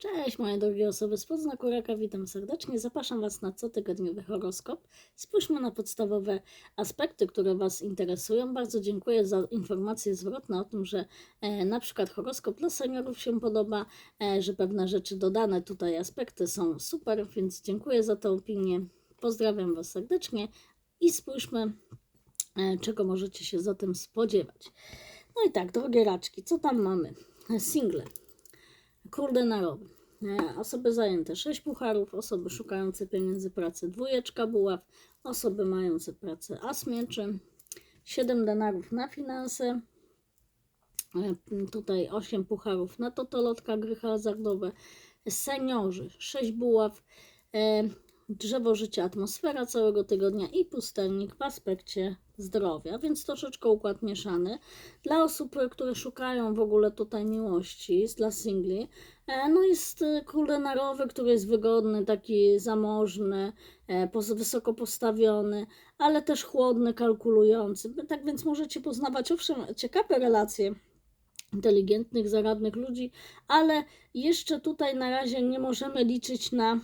Cześć moje drogie osoby z podznaku raka, witam serdecznie. Zapraszam Was na cotygodniowy horoskop. Spójrzmy na podstawowe aspekty, które Was interesują. Bardzo dziękuję za informacje zwrotne o tym, że e, na przykład horoskop dla seniorów się podoba, e, że pewne rzeczy dodane tutaj aspekty są super, więc dziękuję za tę opinię. Pozdrawiam Was serdecznie i spójrzmy, e, czego możecie się za tym spodziewać. No i tak, drogie raczki, co tam mamy? Single. Król denarowy. E, Osoby zajęte 6 pucharów, osoby szukające pieniędzy pracy dwójeczka buław, osoby mające pracę as mieczy, 7 denarów na finanse, e, tutaj 8 pucharów na totolotka, gry hazardowe, seniorzy 6 buław, e, drzewo życia, atmosfera całego tygodnia i pustelnik w aspekcie zdrowia, więc troszeczkę układ mieszany. Dla osób, które szukają w ogóle tutaj miłości, dla singli, e, no jest e, król denarowy, który jest wygodny, taki zamożny, e, wysoko postawiony, ale też chłodny, kalkulujący. Tak więc możecie poznawać, owszem, ciekawe relacje inteligentnych, zaradnych ludzi, ale jeszcze tutaj na razie nie możemy liczyć na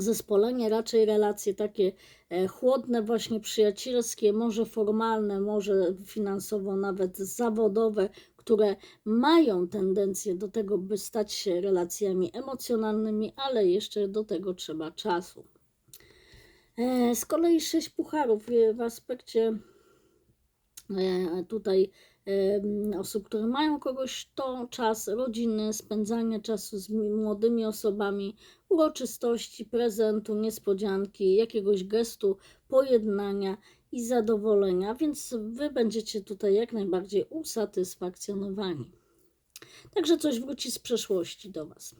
zespolenie, raczej relacje takie e, chłodne, właśnie przyjacielskie, może formalne, może finansowo nawet zawodowe, które mają tendencję do tego, by stać się relacjami emocjonalnymi, ale jeszcze do tego trzeba czasu. E, Z kolei sześć pucharów w aspekcie e, tutaj osób, które mają kogoś, to czas rodziny, spędzanie czasu z mi- młodymi osobami, uroczystości, prezentu, niespodzianki, jakiegoś gestu, pojednania i zadowolenia, więc Wy będziecie tutaj jak najbardziej usatysfakcjonowani. Także coś wróci z przeszłości do Was.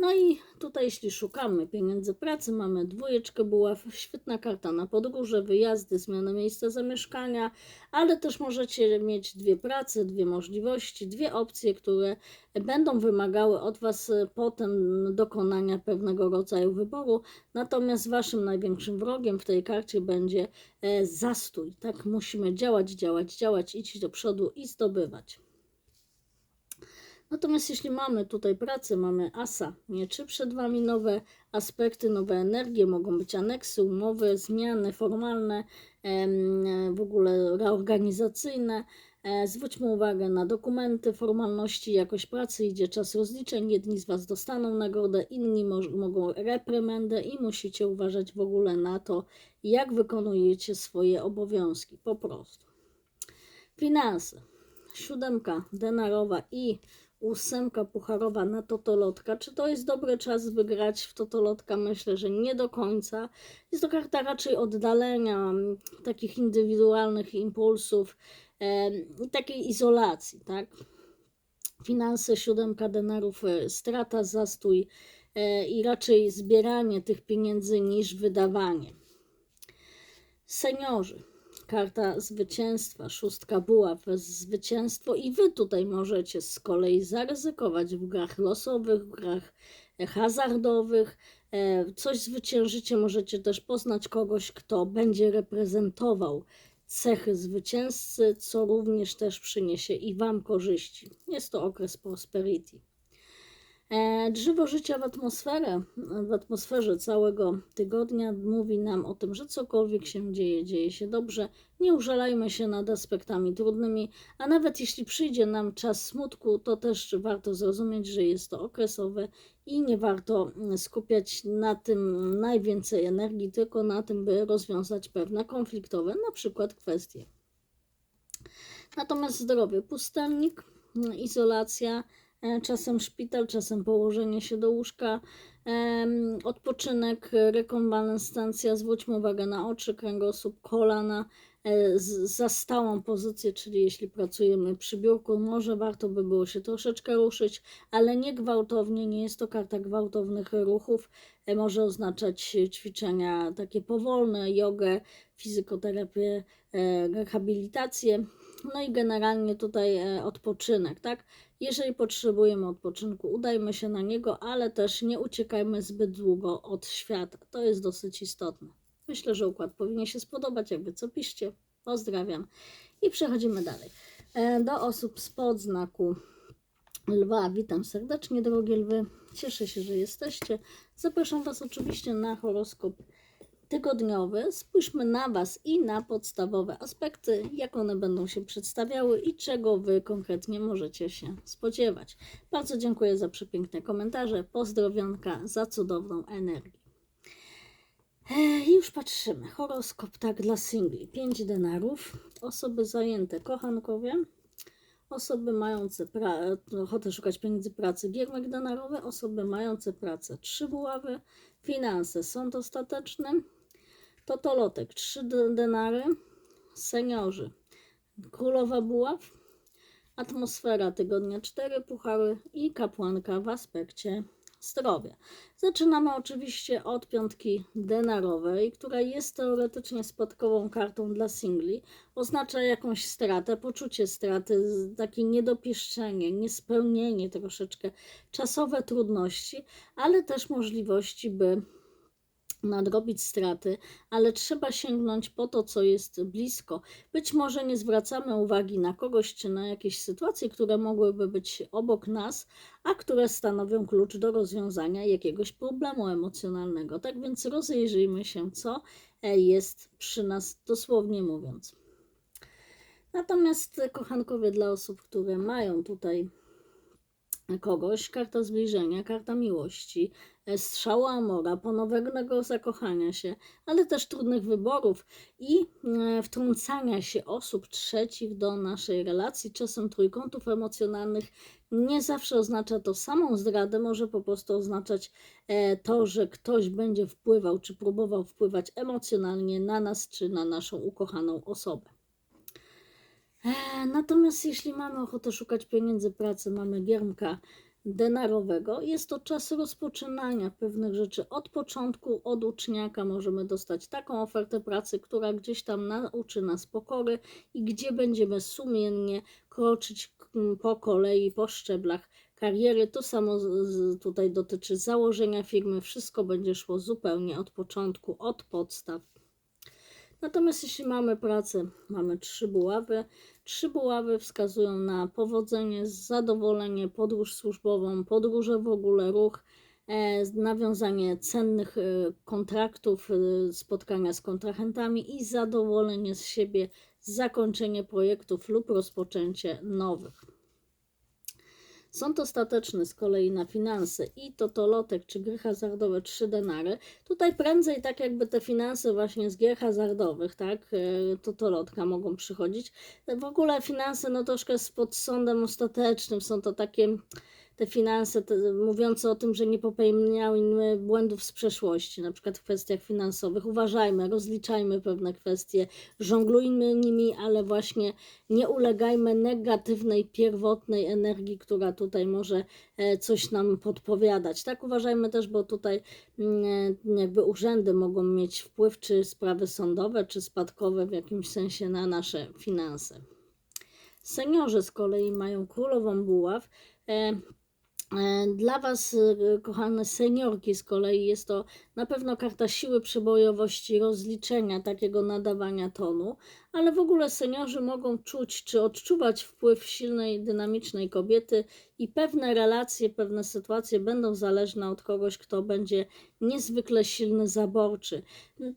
No i tutaj, jeśli szukamy pieniędzy pracy, mamy dwójeczkę buław, świetna karta na podróże, wyjazdy, zmianę miejsca zamieszkania, ale też możecie mieć dwie prace, dwie możliwości, dwie opcje, które będą wymagały od Was e, potem dokonania pewnego rodzaju wyboru. Natomiast Waszym największym wrogiem w tej karcie będzie e, zastój. Tak, musimy działać, działać, działać, iść do przodu i zdobywać. Natomiast jeśli mamy tutaj pracę, mamy asa mieczy, przed Wami nowe aspekty, nowe energie, mogą być aneksy, umowy, zmiany formalne, w ogóle reorganizacyjne. E, Zwróćmy uwagę na dokumenty, formalności, jakość pracy, idzie czas rozliczeń. Jedni z Was dostaną nagrodę, inni mogą reprymendę i musicie uważać w ogóle na to, jak wykonujecie swoje obowiązki, po prostu. Finanse. Siódemka denarowa i ósemka pucharowa na totolotka. Czy to jest dobry czas wygrać w totolotka? Myślę, że nie do końca. Jest to karta raczej oddalenia, m, takich indywidualnych impulsów i takiej izolacji, tak? Finanse, siódemka denarów, e, strata, zastój e, i raczej zbieranie tych pieniędzy niż wydawanie. Seniorzy. Karta zwycięstwa, szóstka buław, zwycięstwo i wy tutaj możecie z kolei zaryzykować w grach losowych, w grach e, hazardowych. E, Coś zwyciężycie, możecie też poznać kogoś, kto będzie reprezentował cechy zwycięzcy, co również też przyniesie i wam korzyści. Jest to okres prosperity. E, Drzewo życia w atmosferę, w atmosferze całego tygodnia mówi nam o tym, że cokolwiek się dzieje, dzieje się dobrze. Nie użalajmy się nad aspektami trudnymi, a nawet jeśli przyjdzie nam czas smutku, to też warto zrozumieć, że jest to okresowe i nie warto skupiać na tym najwięcej energii, tylko na tym, by rozwiązać pewne konfliktowe, na przykład kwestie. Natomiast zdrowie, pustelnik, izolacja, czasem szpital, czasem położenie się do łóżka, odpoczynek, rekonwalescencja, zwróćmy uwagę na oczy, kręgosłup, kolana, e, za stałą pozycję, czyli jeśli pracujemy przy biurku, może warto by było się troszeczkę ruszyć, ale nie gwałtownie, nie jest to karta gwałtownych ruchów, e, może oznaczać ćwiczenia takie powolne, jogę, fizykoterapię, e, rehabilitację, no i generalnie tutaj e, odpoczynek, tak? Jeżeli potrzebujemy odpoczynku, udajmy się na niego, ale też nie uciekajmy zbyt długo od świata. To jest dosyć istotne. Myślę, że układ powinien się spodobać. Jakby co piszcie. Pozdrawiam. I przechodzimy dalej. E, Do osób spod znaku Lwa, witam serdecznie, drogie lwy. Cieszę się, że jesteście. Zapraszam Was oczywiście na horoskop tygodniowy. Spójrzmy na Was i na podstawowe aspekty, jak one będą się przedstawiały i czego Wy konkretnie możecie się spodziewać. Bardzo dziękuję za przepiękne komentarze. Pozdrowionka za cudowną energię. E, Już patrzymy. Horoskop tak dla singli. 5 denarów. Osoby zajęte, kochankowie. Osoby mające pra- ochotę szukać pieniędzy pracy, giermek denarowy. Osoby mające pracę, trzy buławy. Finanse, sąd ostateczny. Totolotek, trzy de- denary. Seniorzy, królowa buław. Atmosfera tygodnia, cztery puchary i kapłanka w aspekcie zdrowia. Zaczynamy oczywiście od piątki denarowej, która jest teoretycznie spadkową kartą dla singli. Oznacza jakąś stratę, poczucie straty, takie niedopieszczenie, niespełnienie troszeczkę, czasowe trudności, ale też możliwości, by nadrobić straty, ale trzeba sięgnąć po to, co jest blisko. Być może nie zwracamy uwagi na kogoś czy na jakieś sytuacje, które mogłyby być obok nas, a które stanowią klucz do rozwiązania jakiegoś problemu emocjonalnego. Tak więc rozejrzyjmy się, co e, jest przy nas, dosłownie mówiąc. Natomiast, kochankowie, dla osób, które mają tutaj kogoś, karta zbliżenia, karta miłości, strzału amora, ponownego zakochania się, ale też trudnych wyborów i e, wtrącania się osób trzecich do naszej relacji, czasem trójkątów emocjonalnych. Nie zawsze oznacza to samą zdradę, może po prostu oznaczać e, to, że ktoś będzie wpływał czy próbował wpływać emocjonalnie na nas czy na naszą ukochaną osobę. E, Natomiast jeśli mamy ochotę szukać pieniędzy pracy, mamy giermka denarowego, jest to czas rozpoczynania pewnych rzeczy od początku, od uczniaka możemy dostać taką ofertę pracy, która gdzieś tam nauczy nas pokory i gdzie będziemy sumiennie kroczyć po kolei, po szczeblach kariery. To samo tutaj dotyczy założenia firmy, wszystko będzie szło zupełnie od początku, od podstaw. Natomiast jeśli mamy pracę, mamy trzy buławy. Trzy buławy wskazują na powodzenie, zadowolenie, podróż służbową, podróże w ogóle, ruch, e, nawiązanie cennych e, kontraktów, e, spotkania z kontrahentami i zadowolenie z siebie, zakończenie projektów lub rozpoczęcie nowych. Sąd ostateczny z kolei na finanse i totolotek czy gry hazardowe 3 denary. Tutaj prędzej tak jakby te finanse właśnie z gier hazardowych, tak, e, totolotka mogą przychodzić. W ogóle finanse no troszkę pod sądem ostatecznym są to takie te finanse te, mówiące o tym, że nie popełniały błędów z przeszłości, na przykład w kwestiach finansowych. Uważajmy, rozliczajmy pewne kwestie, żonglujmy nimi, ale właśnie nie ulegajmy negatywnej, pierwotnej energii, która tutaj może e, coś nam podpowiadać. Tak uważajmy też, bo tutaj mm, e, jakby urzędy mogą mieć wpływ, czy sprawy sądowe, czy spadkowe w jakimś sensie na nasze finanse. Seniorzy z kolei mają królową buław. E, Dla Was, e, kochane seniorki, z kolei jest to na pewno karta siły, przebojowości, rozliczenia, takiego nadawania tonu, ale w ogóle seniorzy mogą czuć czy odczuwać wpływ silnej, dynamicznej kobiety i pewne relacje, pewne sytuacje będą zależne od kogoś, kto będzie niezwykle silny, zaborczy.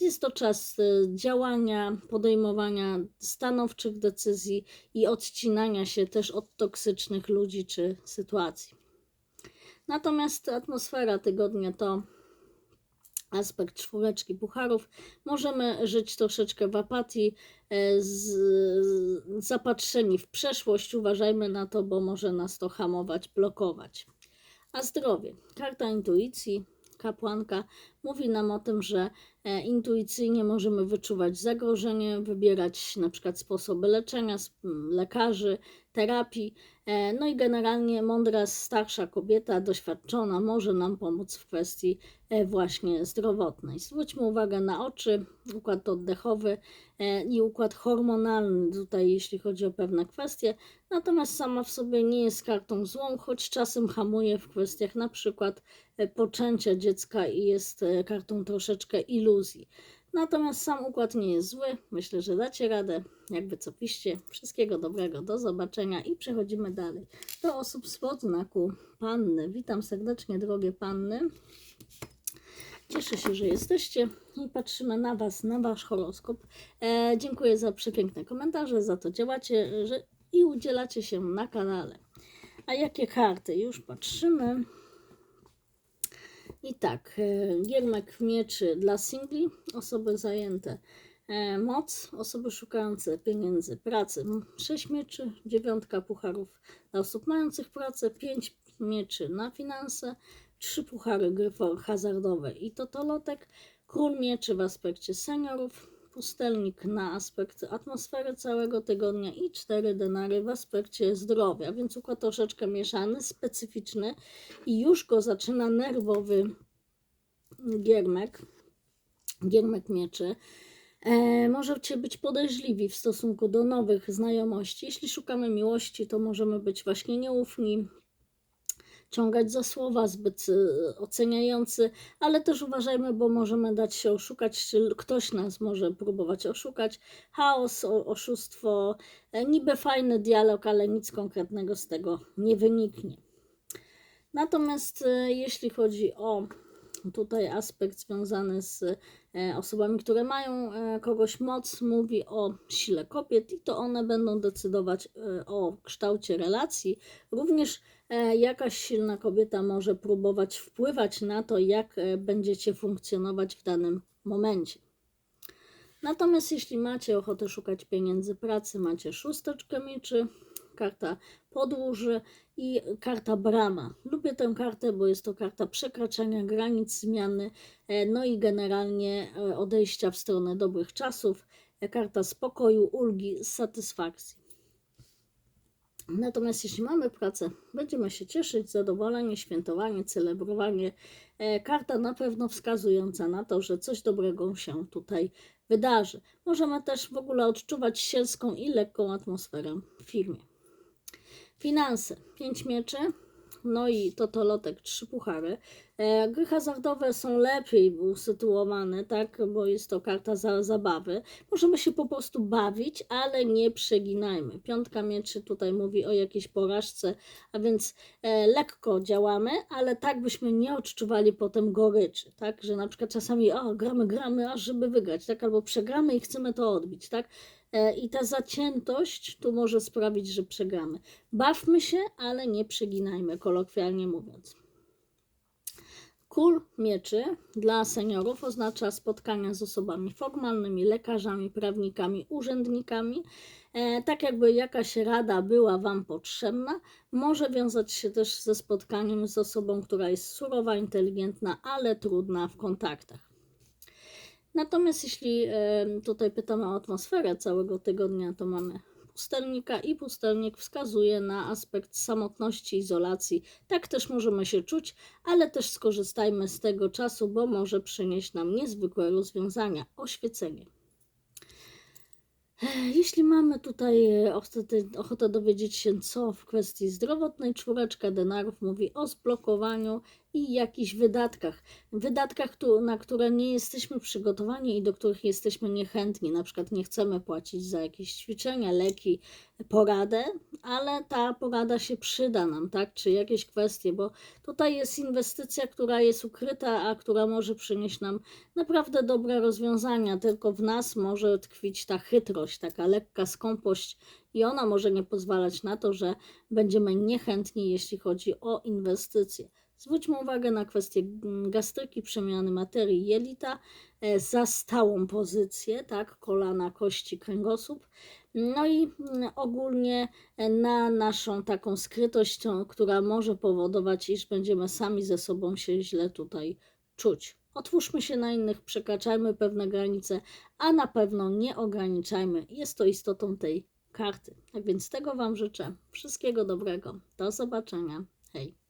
Jest to czas e, działania, podejmowania stanowczych decyzji i odcinania się też od toksycznych ludzi czy sytuacji. Natomiast atmosfera tygodnia to aspekt czwóreczki pucharów. Możemy żyć troszeczkę w apatii, e, z, z- zapatrzeni w przeszłość. Uważajmy na to, bo może nas to hamować, blokować. A zdrowie. Karta intuicji, kapłanka mówi nam o tym, że e, intuicyjnie możemy wyczuwać zagrożenie, wybierać na przykład sposoby leczenia, lekarzy, terapii. E, No i generalnie mądra, starsza kobieta, doświadczona, może nam pomóc w kwestii e, właśnie zdrowotnej. Zwróćmy uwagę na oczy, układ oddechowy e, i układ hormonalny tutaj, jeśli chodzi o pewne kwestie. Natomiast sama w sobie nie jest kartą złą, choć czasem hamuje w kwestiach na przykład poczęcia dziecka i jest kartą troszeczkę iluzji. Natomiast sam układ nie jest zły. Myślę, że dacie radę. Jakby co piszcie. Wszystkiego dobrego. Do zobaczenia i przechodzimy dalej. Do osób spod znaku panny. Witam serdecznie, drogie panny. Cieszę się, że jesteście i patrzymy na Was, na Wasz horoskop. E, dziękuję za przepiękne komentarze, za to działacie że, i udzielacie się na kanale. A jakie karty? Już patrzymy. I tak, e, giermek mieczy dla singli, osoby zajęte e, moc, osoby szukające pieniędzy, pracy, m, sześć mieczy, dziewiątka pucharów dla osób mających pracę, pięć mieczy na finanse, trzy puchary gry hazardowe. I totolotek, król mieczy w aspekcie seniorów, pustelnik na aspekt atmosfery całego tygodnia i cztery denary w aspekcie zdrowia, więc układ troszeczkę mieszany, specyficzny i już go zaczyna nerwowy giermek, giermek mieczy. E, możecie być podejrzliwi w stosunku do nowych znajomości. Jeśli szukamy miłości, to możemy być właśnie nieufni, ciągać za słowa, zbyt e, oceniający, ale też uważajmy, bo możemy dać się oszukać, ktoś nas może próbować oszukać. Chaos, oszustwo, e, niby fajny dialog, ale nic konkretnego z tego nie wyniknie. Natomiast e, jeśli chodzi o tutaj aspekt związany z e, osobami, które mają e, kogoś moc, mówi o sile kobiet i to one będą decydować e, o kształcie relacji. Również jakaś silna kobieta może próbować wpływać na to, jak będziecie funkcjonować w danym momencie. Natomiast jeśli macie ochotę szukać pieniędzy pracy, macie szósteczkę mieczy, karta podróży i karta brama. Lubię tę kartę, bo jest to karta przekraczania granic, zmiany, e, no i generalnie e, odejścia w stronę dobrych czasów. E, Karta spokoju, ulgi, satysfakcji. Natomiast jeśli mamy pracę, będziemy się cieszyć, zadowolenie, świętowanie, celebrowanie. Karta na pewno wskazująca na to, że coś dobrego się tutaj wydarzy. Możemy też w ogóle odczuwać sielską i lekką atmosferę w firmie. Finanse. 5 mieczy. No i totolotek, trzy puchary. E, gry hazardowe są lepiej usytuowane, tak, bo jest to karta za zabawy. Możemy się po prostu bawić, ale nie przeginajmy. Piątka mieczy tutaj mówi o jakiejś porażce, a więc e, lekko działamy, ale tak byśmy nie odczuwali potem goryczy, tak, że na przykład czasami o, gramy, gramy, aż żeby wygrać, tak, albo przegramy i chcemy to odbić, tak. E, I ta zaciętość tu może sprawić, że przegramy. Bawmy się, ale nie przeginajmy, kolokwialnie mówiąc. Król mieczy dla seniorów oznacza spotkania z osobami formalnymi, lekarzami, prawnikami, urzędnikami. E, tak jakby jakaś rada była Wam potrzebna, może wiązać się też ze spotkaniem z osobą, która jest surowa, inteligentna, ale trudna w kontaktach. Natomiast jeśli tutaj pytamy o atmosferę całego tygodnia, to mamy pustelnika i pustelnik wskazuje na aspekt samotności, izolacji. Tak też możemy się czuć, ale też skorzystajmy z tego czasu, bo może przynieść nam niezwykłe rozwiązania, oświecenie. Jeśli mamy tutaj e, ochotę dowiedzieć się, co w kwestii zdrowotnej, czwóreczka denarów mówi o zblokowaniu i jakichś wydatkach. Wydatkach, na które nie jesteśmy przygotowani i do których jesteśmy niechętni. Na przykład nie chcemy płacić za jakieś ćwiczenia, leki, poradę, ale ta porada się przyda nam, tak? Czy jakieś kwestie, bo tutaj jest inwestycja, która jest ukryta, a która może przynieść nam naprawdę dobre rozwiązania. Tylko w nas może tkwić ta chytrość, taka lekka skąpość i ona może nie pozwalać na to, że będziemy niechętni, jeśli chodzi o inwestycje. Zwróćmy uwagę na kwestię gastryki, przemiany materii jelita, e, za stałą pozycję, tak, kolana, kości, kręgosłup. No i mm, ogólnie e, na naszą taką skrytość, która może powodować, iż będziemy sami ze sobą się źle tutaj czuć. Otwórzmy się na innych, przekraczajmy pewne granice, a na pewno nie ograniczajmy. Jest to istotą tej karty. Tak więc tego Wam życzę. Wszystkiego dobrego. Do zobaczenia. Hej.